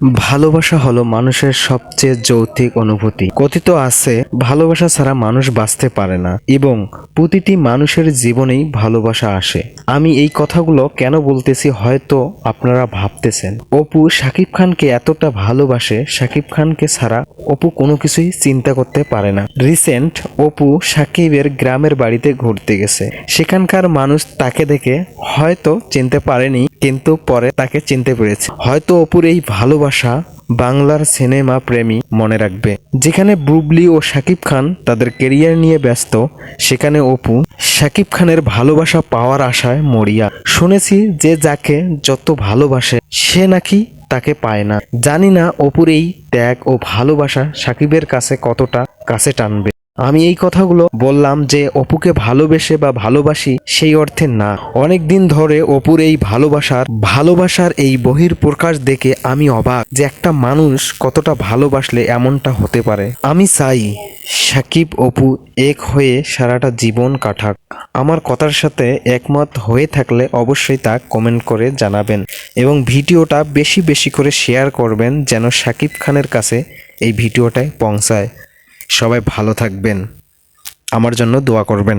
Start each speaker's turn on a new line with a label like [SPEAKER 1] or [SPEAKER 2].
[SPEAKER 1] ভালোবাসা হলো মানুষের সবচেয়ে যৌক্তিক অনুভূতি। কথিত আছে, ভালোবাসা ছাড়া মানুষ বাঁচতে পারে না এবং প্রতিটি মানুষের জীবনেই ভালোবাসা আসে। আমি এই কথাগুলো কেন বলতেছি হয়তো আপনারা ভাবতেছেন। অপু শাকিব খানকে এতটা ভালোবাসে শাকিব খানকে ছাড়া অপু কোনো কিছুই চিন্তা করতে পারে না। রিসেন্ট অপু সাকিবের গ্রামের বাড়িতে ঘুরতে গেছে। সেখানকার মানুষ তাকে দেখে হয়তো চিনতে পারেনি, কিন্তু পরে তাকে চিনতে পেরেছে। হয়তো অপুর এই ভালোবাসা বাংলার সিনেমা প্রেমী মনে রাখবে। যেখানে ব্রুবলি ও শাকিব খান তাদের কেরিয়ার নিয়ে ব্যস্ত, সেখানে অপু শাকিব খানের ভালোবাসা পাওয়ার আশায় মরিয়া। শুনেছি যে যাকে যত ভালোবাসে, সে নাকি তাকে পায় না। জানি না অপুর এই ত্যাগ ও ভালোবাসা সাকিবের কাছে কতটা কাছে টানবে। আমি এই কথাগুলো বললাম যে অপুকে ভালোবেসে বা ভালোবাসি সেই অর্থে না। অনেক দিন ধরে অপুর এই ভালোবাসার ভালোবাসার এই বহির প্রকাশ দেখে আমি অবাক যে একটা মানুষ কতটা ভালোবাসলে এমনটা হতে পারে। আমি চাই সাকিব অপু এক হয়ে সারাটা জীবন কাটাক। আমার কথার সাথে একমত হয়ে থাকলে অবশ্যই তা কমেন্ট করে জানাবেন এবং ভিডিওটা বেশি বেশি করে শেয়ার করবেন যেন সাকিব খানের কাছে এই ভিডিওটায় পৌঁছায়। সবাই ভালো থাকবেন। আমার জন্য দোয়া করবেন।